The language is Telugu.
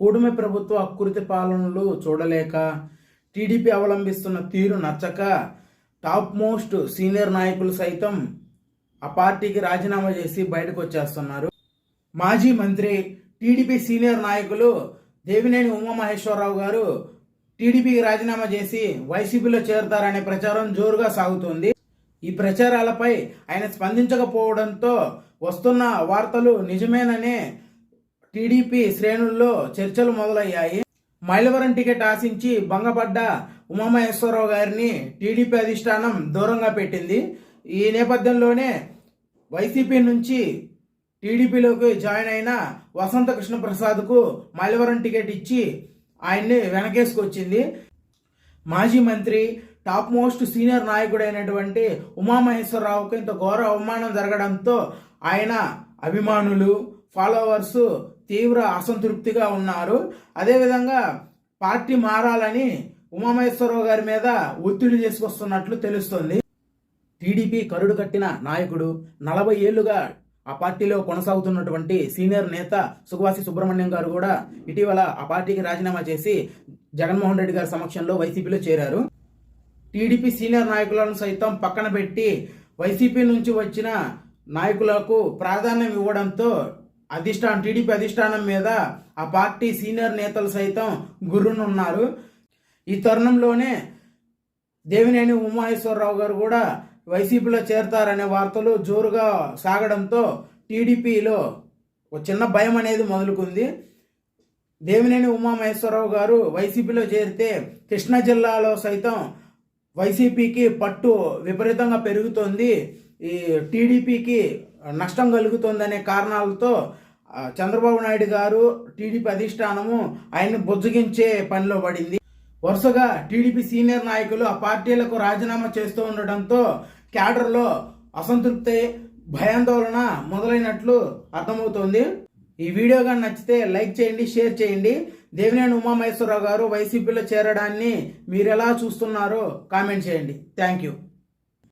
కూటమి ప్రభుత్వ అకృతి పాలనలు చూడలేక టీడీపీ అవలంబిస్తున్న తీరు నచ్చక టాప్ మోస్ట్ సీనియర్ నాయకులు సైతం ఆ పార్టీకి రాజీనామా చేసి బయటకు వచ్చేస్తున్నారు. మాజీ మంత్రి టీడీపీ సీనియర్ నాయకులు దేవినేని ఉమామహేశ్వరరావు గారు టీడీపీకి రాజీనామా చేసి వైసీపీలో చేరతారనే ప్రచారం జోరుగా సాగుతోంది. ఈ ప్రచారాలపై ఆయన స్పందించకపోవడంతో వస్తున్న వార్తలు నిజమేననే టీడీపీ శ్రేణుల్లో చర్చలు మొదలయ్యాయి. మైలవరం టికెట్ ఆశించి భంగపడ్డ ఉమామహేశ్వరరావు గారిని టీడీపీ అధిష్టానం దూరంగా పెట్టింది. ఈ నేపథ్యంలోనే వైసీపీ నుంచి టీడీపీలోకి జాయిన్ అయిన వసంత కృష్ణ ప్రసాద్కు మైలవరం టికెట్ ఇచ్చి ఆయన్ని వెనకేసుకొచ్చింది. మాజీ మంత్రి టాప్ మోస్ట్ సీనియర్ నాయకుడైనటువంటి ఉమామహేశ్వరరావుకు ఇంత ఘోర అవమానం జరగడంతో ఆయన అభిమానులు ఫాలోవర్స్ తీవ్ర అసంతృప్తిగా ఉన్నారు. అదేవిధంగా పార్టీ మారాలని ఉమామహేశ్వరరావు గారి మీద ఒత్తిడి చేసుకొస్తున్నట్లు తెలుస్తోంది. టీడీపీ కరుడు కట్టిన నాయకుడు నలభై ఏళ్ళుగా ఆ పార్టీలో కొనసాగుతున్నటువంటి సీనియర్ నేత సుఖవాసి సుబ్రహ్మణ్యం గారు కూడా ఇటీవల ఆ పార్టీకి రాజీనామా చేసి జగన్మోహన్ రెడ్డి గారి సమక్షంలో వైసీపీలో చేరారు. టీడీపీ సీనియర్ నాయకులను సైతం పక్కన పెట్టి వైసీపీ నుంచి వచ్చిన నాయకులకు ప్రాధాన్యం ఇవ్వడంతో అధిష్టానం టీడీపీ అధిష్టానం మీద ఆ పార్టీ సీనియర్ నేతలు సైతం గుర్రునున్నారు. ఈ తరుణంలోనే దేవినేని ఉమాహేశ్వరరావు గారు కూడా వైసీపీలో చేరతారనే వార్తలు జోరుగా సాగడంతో టీడీపీలో ఒక చిన్న భయం అనేది మొదలుకుంది. దేవినేని ఉమామహేశ్వరరావు గారు వైసీపీలో చేరితే కృష్ణా జిల్లాలో సైతం వైసీపీకి పట్టు విపరీతంగా పెరుగుతోంది. ఈ టీడీపీకి నష్టం కలుగుతోందనే కారణాలతో చంద్రబాబు నాయుడు గారు టీడీపీ అధిష్టానము ఆయన్ని బుజ్జగించే పనిలో పడింది. వరుసగా టీడీపీ సీనియర్ నాయకులు ఆ పార్టీలకు రాజీనామా చేస్తూ ఉండడంతో క్యాడర్లో అసంతృప్తి భయాందోళన మొదలైనట్లు అర్థమవుతోంది. ఈ వీడియో కానీ నచ్చితే లైక్ చేయండి షేర్ చేయండి. దేవినేని ఉమామహేశ్వరరావు గారు వైసీపీలో చేరడాన్ని మీరు ఎలా చూస్తున్నారో కామెంట్ చేయండి. Thank you.